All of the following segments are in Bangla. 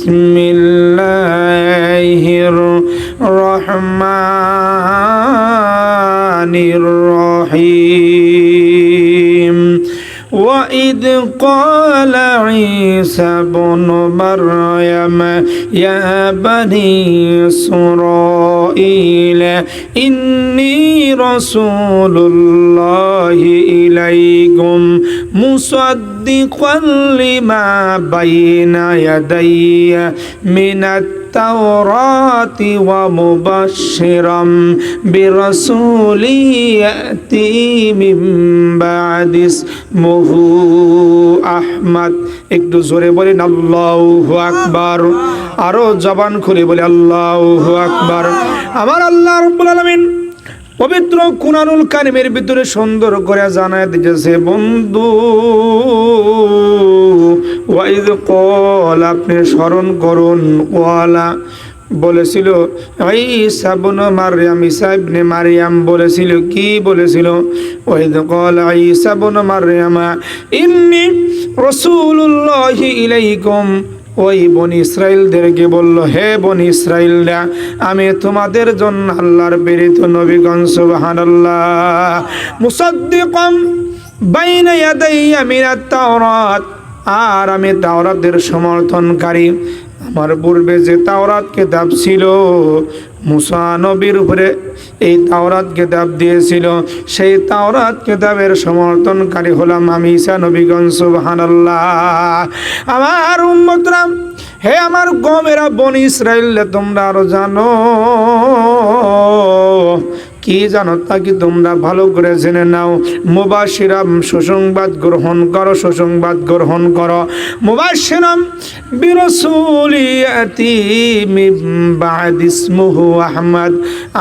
بسم الله الرحمن الرحيم. وإذ قال عيسى بن مريم يا بني إسرائيل إني رسول الله إليكم مصدقا لما بين يدي من التوراة ومبشرا برسول يأتي من بعد اسمه أحمد একটু জোরে বলেন আল্লাহ আকবার আরো জবান খুলে বলে আল্লাহ আকবার আমার আল্লাহ রব্বুল আলামিন পবিত্র কুরআনুল কারিমের ভিতরে সুন্দর করে জানায় দিতেছে, বন্ধু ওয়াইদ কল, আপনি স্মরণ করুন, ওয়ালা বলেছিল, ঈসা ইবনে মারইয়াম, ঈসা ইবনে মারইয়াম বলেছিল, কি বলেছিল? ওয়াইদ কল, ঈসা ইবনে মারইয়াম, ইন্নী রাসূলুল্লাহি ইলাইকুম। ওই বন ইসরায়েলদেরকে বলল, হে বন ইসরায়েলরা আমি তোমাদের জন্য আল্লাহর প্রেরিত নবীগণ, সুবহানাল্লাহ। মুসাদ্দিকাম বাইনা ইয়াদাইয়া মিনাত তাওরাত। আর আমি তাওরাতের সমর্থনকারী আমার পূর্বে যে তাওরাত কেতাব ছিল, মুসা নবীর উপরে এই তাওরাত কেতাব দিয়েছিল। সেই তাওরাত কেতাবের সমর্থনকারী হলাম আমি ঈসা নবীগঞ্জ সুবহানাল্লাহ। আমার উম্মতরা, হে আমার গমেরা বন ইসরায়েল তোমরা আরও জানো। কি জানো তা কি তোমরা ভালো করে জেনে নাও? মুবাসিরাম সুসংবাদ গ্রহণ করো, সুসংবাদ গ্রহণ করো। মুবাসিরাম বিরসুলিয়াতি বাদ ইসমুহু আহমদ।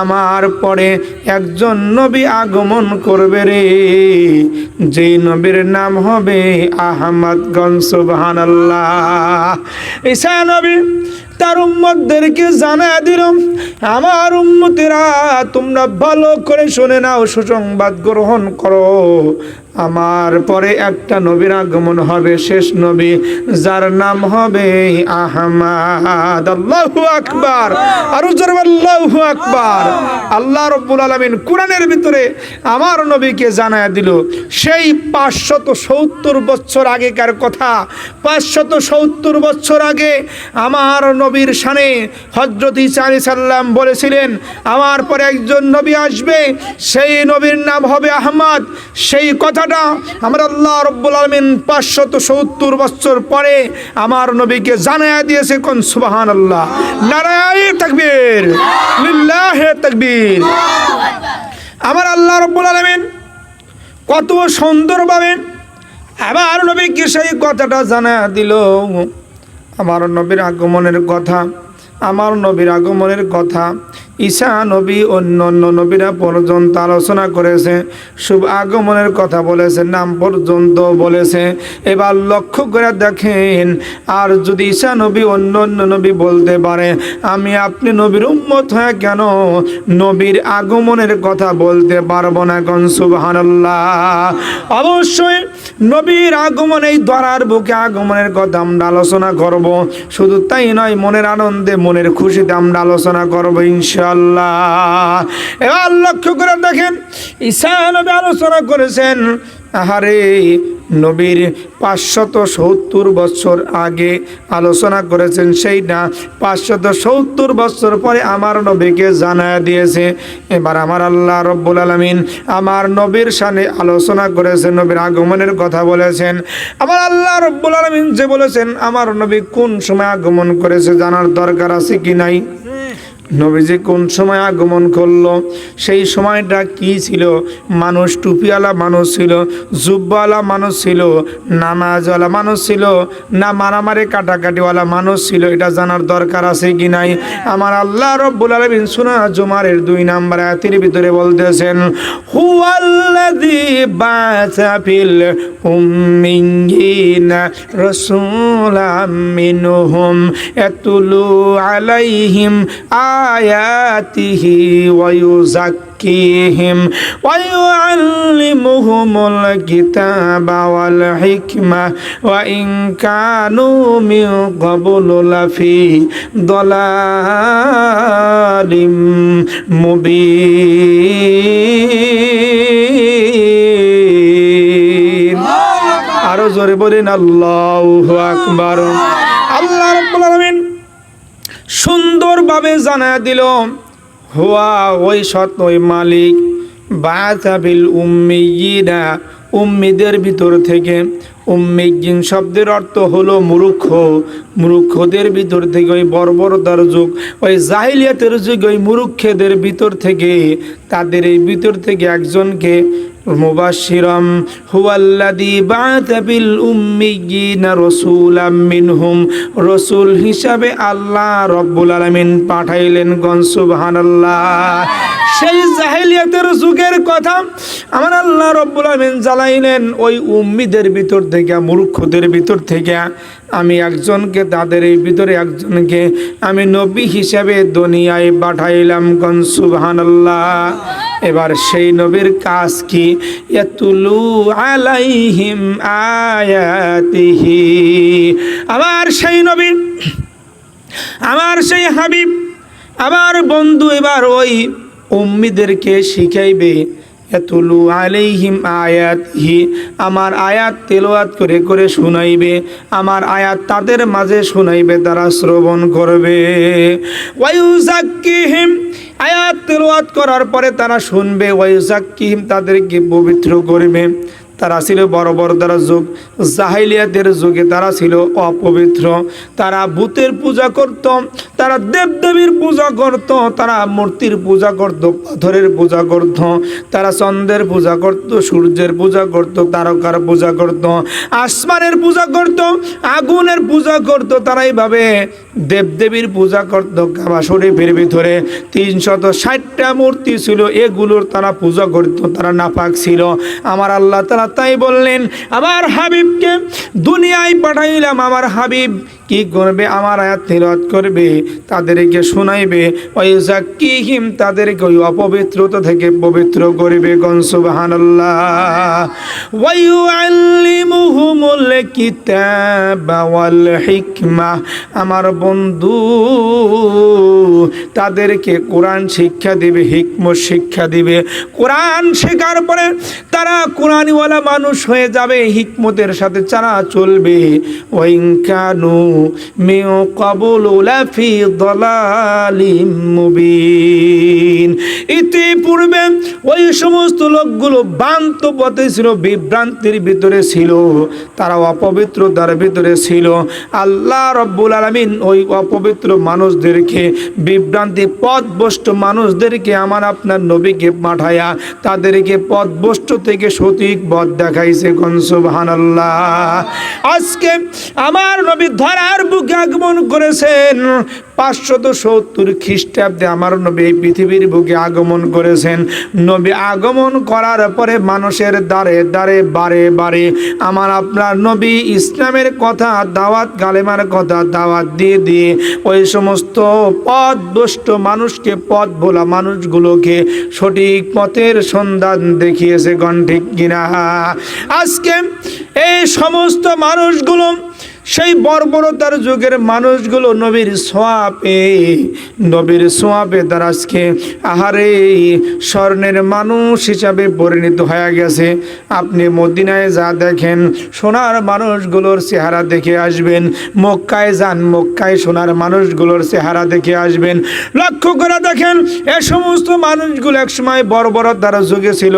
আমার পরে একজন নবী আগমন করবে রে। যেই নবীর নাম হবে আহমদ গন সুবহানাল্লাহ। ঈসা নবী তার উম্মতদেরকে জানা দিল আমার উম্মতেরা তোমরা ভালো করে শুনে নাও সুসংবাদ গ্রহণ করো। আমার পরে একটা নবীর আগমন হবে, শেষ নবী, যার নাম হবে আহমাদ। আল্লাহু আকবার, আরও আল্লাহু আকবার। আল্লাহ রব্বুল আলামিন কোরআনের ভিতরে আমার নবীকে জানায় দিল, সেই পাঁচশত সত্তর বছর আগেকার কথা, পাঁচশত সত্তর বছর আগে আমার নবীর শানে হজরত ইসা আলী সাল্লাম বলেছিলেন, আমার পরে একজন নবী আসবে, সেই নবীর নাম হবে আহমদ, সেই কথাটা আমার আল্লাহ রব্বুল আলমিন পাঁচশত সত্তর বছর পরে আমার নবীকে জানায়া দিয়েছে কোন সুবাহান আল্লাহ নারায় তকবীর, লিল্লাহে তকবীর। আমার আল্লাহ রব্বুল আলমিন কত সুন্দরভাবে আমার নবীকে সেই কথাটা জানা দিল। আমার নবীর আগমনের কথা, আমার নবীর আগমনের কথা ঈশা নবী অন্য অন্য নবীরা পর্যন্ত আলোচনা করেছে, শুভ আগমনের কথা বলেছে, নাম পর্যন্ত বলেছে। এবার লক্ষ্য করে দেখেন, আর যদি ঈশা নবী অন্য অন্য নবী বলতে পারে, আমি আপনি নবীর উম্মত হয়ে কেন নবীর আগমনের কথা বলতে পারব না কোন সুবহানাল্লাহ। অবশ্যই নবীর আগমন, এই দ্বারার বুকে আগমনের কথা আমরা আলোচনা করব। শুধু তাই নয়, মনের আনন্দে, মনের খুশিতে আমরা আলোচনা করব ইনশাল্লাহ এবার লক্ষ্য করে দেখেন ঈশা নবী আলোচনা করেছেন, আহারে, নবীর পাঁচশত সত্তর বছর আগে আলোচনা করেছেন সেইটা পাঁচশত সত্তর বছর পরে আমার নবীকে জানায় দিয়েছে, এবার আমার আল্লাহ রব্বুল আলমিন আমার নবীর সামনে আলোচনা করেছেন, নবীর আগমনের কথা বলেছেন। আমার আল্লাহ রব্বুল আলমিন যে বলেছেন, আমার নবী কোন সময় আগমন করেছে জানার দরকার আছে কি নাই? নবীজি কোন সময় আগমন করল? সেই সময়টা কি ছিল? মানুষ টুপিওয়ালা মানুষ ছিল, জুব্বাওয়ালা মানুষ ছিল নামাজওয়ালা মানুষ ছিল, না মারামারি কাটাকাটিওয়ালা মানুষ ছিল, এটা জানার দরকার আছে কি নাই? আমার আল্লাহ রব্বুল আলমিন সুনা জুমারের দুই নাম্বার আয়াতের ভিতরে বলতেছেন, হুয়াল্লাযী বাসা আলাইহিম آياته ويزكيهم ويعلمهم الكتاب والحكمة وإن كانوا من قبل لفي ضلال مبين আরো জোরে বলেন আল্লাহু আকবার আল্লাহ রাব্বুল আলামিন সুন্দরভাবে জানা দিল হুয়া ওই সৎ ওই মালিক বাতাবিল উম্মিয়িনা উম্মিদের ভিতর থেকে উম্মিগিন শব্দের অর্থ হলো মূর্খ। মূর্খদের ভিতর থেকে ওই বর্বরতার যুগ, ওই জাহিলিয়াতের যুগ, ওই মূর্খদের ভিতর থেকে, তাদের এই ভিতর থেকে একজনকে মুবাশশিরাম, হুয়াল্লাযী বা'আথা বিল উম্মিয়িনা রাসূলাম মিনহুম, রাসূল হিসাবে আল্লাহ রব্বুল আলামিন পাঠাইলেন গন সুবহানাল্লাহ। সেই জাহেলিয়াতের যুগের কথা আমার আল্লাহ রব্বুল আলামিন জ্বালাইলেন ওই উম্মিদের ভিতর থেকে, মূর্খদের ভিতর থেকে আমি একজনকে, তাদের এই ভিতরে একজনকে আমি নবী হিসাবে দুনিয়ায় পাঠাইলাম গন সুবহানাল্লাহ। এবার সেই নবীর কাজ কি? ইয়াতুলু আলাইহিম আয়াতিহি। আমার সেই নবী আমার সেই হাবিব আমার বন্ধু, এবার ওই উম্মিদেরকে শিখাইবে, এতুলু আলাইহিম আয়াতহি, আমার আয়াত তেলোয়াত করে করে শুনাইবে, আমার আয়াত তাদের মাঝে শুনাইবে, তারা শ্রবণ করবে। ওয়াইউজাক্কিহিম আয়াত তেলোয়াত করার পরে তারা শুনবে ওয়াইউজাক্কিহিম তাদেরকে পবিত্র করবে। তারা ছিল বড় বড় দ্বারা যুগ জাহিলিয়াতের যুগে তারা ছিল অপবিত্র তারা ভূতের পূজা করত তারা দেবদেবীর পূজা করত তারা মূর্তির পূজা করত পাথরের পূজা করত তারা চন্দ্রের পূজা করত সূর্যের পূজা করত তারকার পূজা করত আসমানের পূজা করত আগুনের পূজা করত তারা এইভাবে দেবদেবীর পূজা করত কাবা শরীফের ভিতরে তিনশত ষাটটা মূর্তি ছিল এগুলোর তারা পূজা করত তারা নাপাক ছিল আমার আল্লাহ তারা তাই বললেন, আমার হাবিবকে দুনিয়ায় পাঠাইলাম, আমার হাবিব কি করবে, আমার আয়াত তিলত করবে, তাদেরকে শোনাইবে ওই হিম তাদেরকে ওই অপবিত্রতা থেকে পবিত্র করবে গন সুবহানাল্লাহ। ওয়া ইউআল্লিমুহুমুল কিতাবা ওয়াল হিকমা। আমার বন্ধু, তাদেরকে কোরআন শিক্ষা দিবে, হিকমত শিক্ষা দিবে। কোরআন শেখার পরে তারা কোরআনওয়ালা মানুষ হয়ে যাবে, হিকমতের সাথে তারা চলবে। ওয়াইনকানু মিউ কাবুল লাফি দলালিম ইতিপূর্বে ওই সমস্ত লোকগুলো বান্ত পথে ছিল, বিভ্রান্তির ভিতরে ছিল। তারা অপবিত্রতার ভিতরে ছিল। আল্লাহ রব্বুল আলমিন ওই অপবিত্র মানুষদেরকে, বিভ্রান্তি পথভ্রষ্ট মানুষদেরকে আমার আপনার নবীকে পাঠায়া তাদেরকে পথভ্রষ্ট থেকে সঠিক পথ দেখাইছে কনসুবহান আল্লাহ আজকে আমার নবী ধরার বুকে আগমন করেছেন। পাঁচশত সত্তর খ্রিস্টাব্দে আমার নবী পৃথিবীর বুকে আগমন করেছেন। নবী আগমন করার পরে মানুষের দ্বারে দ্বারে বারে বারে আমার আপনার নবী ইসলামের কথা, দাওয়াত গালেমার কথা, দাওয়াত দিয়ে দিয়ে ওই সমস্ত পথ দুষ্ট মানুষকে, পথ ভোলা মানুষগুলোকে সঠিক পথের সন্ধান দেখিয়েছে গণ্ঠিক কিনা? আজকে এই সমস্ত মানুষগুলো সেই বর্বরতার যুগের মানুষগুলো নবীর সোয়াপে নবীর সোয়াপে তারা আজকে আহারে স্বর্ণের মানুষ হিসাবে পরিণত হয়ে গেছে। আপনি মদিনায় যা দেখেন, সোনার মানুষগুলোর চেহারা দেখে আসবেন। মক্কায় যান, মক্কায় সোনার মানুষগুলোর চেহারা দেখে আসবেন। লক্ষ্য করে দেখেন, এ সমস্ত মানুষগুলো একসময় বর্বরতার যুগে ছিল।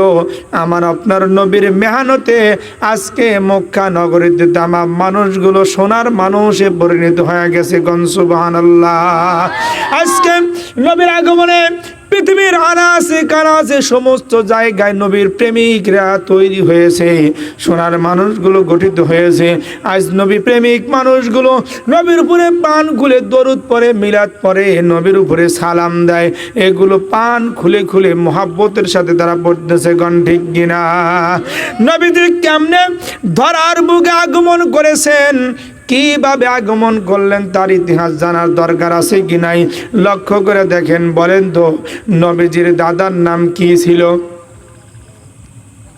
আমার আপনার নবীর মেহানতে আজকে মক্কা নগরীতে তামা মানুষগুলো সোনার মানুষে পরিণত হয়ে গেছে গনসুবাহ আজকে নবীর আগমনে পৃথিবীর আনাসে, কানাসে সমস্ত জায়গায় নবীর প্রেমিকরা তৈরি হয়েছে। সোনার মানুষগুলো গঠিত হয়েছে। আজ নবী প্রেমিক মানুষগুলো নবীর উপরে পান খুলে দরুদ পরে মিলাদ পরে নবীর উপরে সালাম দেয়। এগুলো পান খুলে খুলে মহাব্বতের সাথে তারা পড়তেছে গণ্ঠিক কিনা? নবীদের কেমনে ধরার বুকে আগমন করেছেন? কীভাবে আগমন করলেন তার ইতিহাস জানার দরকার আছে কি নাই? লক্ষ্য করে দেখেন, বলেন তো, নবীজির দাদার নাম কি ছিল?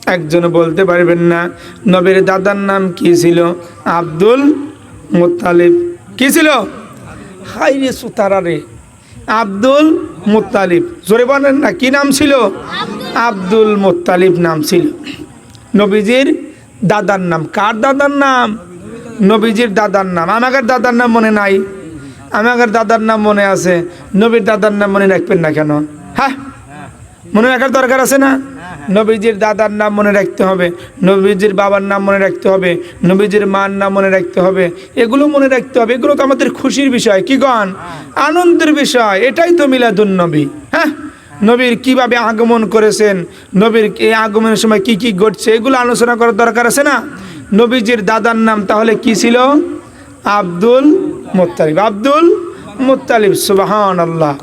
একজন বলতে পারবেন না, নবীর দাদার নাম কি ছিল? আব্দুল মুতালিব। কি ছিল? হাই রে সুতারা রে। আব্দুল মুতালিব। জোরে বলেন না, কি নাম ছিল? আব্দুল মুতালিব নাম ছিল। নবীজির দাদার নাম। কার দাদার নাম? নবীজির দাদার নাম। আমাদের দাদার নাম মনে নাই? আমাদের দাদার নাম মনে আছে? নবীর দাদার নাম মনে রাখবেন না কেন? হ্যাঁ? মনে রাখার দরকার আছে না? নবীজির দাদার নাম মনে রাখতে হবে। নবীজির বাবার নাম মনে রাখতে হবে। নবীজির মার নাম মনে রাখতে হবে। এগুলো মনে রাখতে হবে। এগুলো তো আমাদের খুশির বিষয়। কি গণ? আনন্দের বিষয়। এটাই তো মিলাদুন নবী। হ্যাঁ? নবীর কীভাবে আগমন করেছেন? নবীর এই আগমনের সময় কি কি ঘটছে? এগুলো আলোচনা করার দরকার আছে না? নবীজির দাদার নাম তাহলে কি ছিল? আব্দুল মোত্তালিব। আব্দুল মোত্তালিব সুবাহান আল্লাহ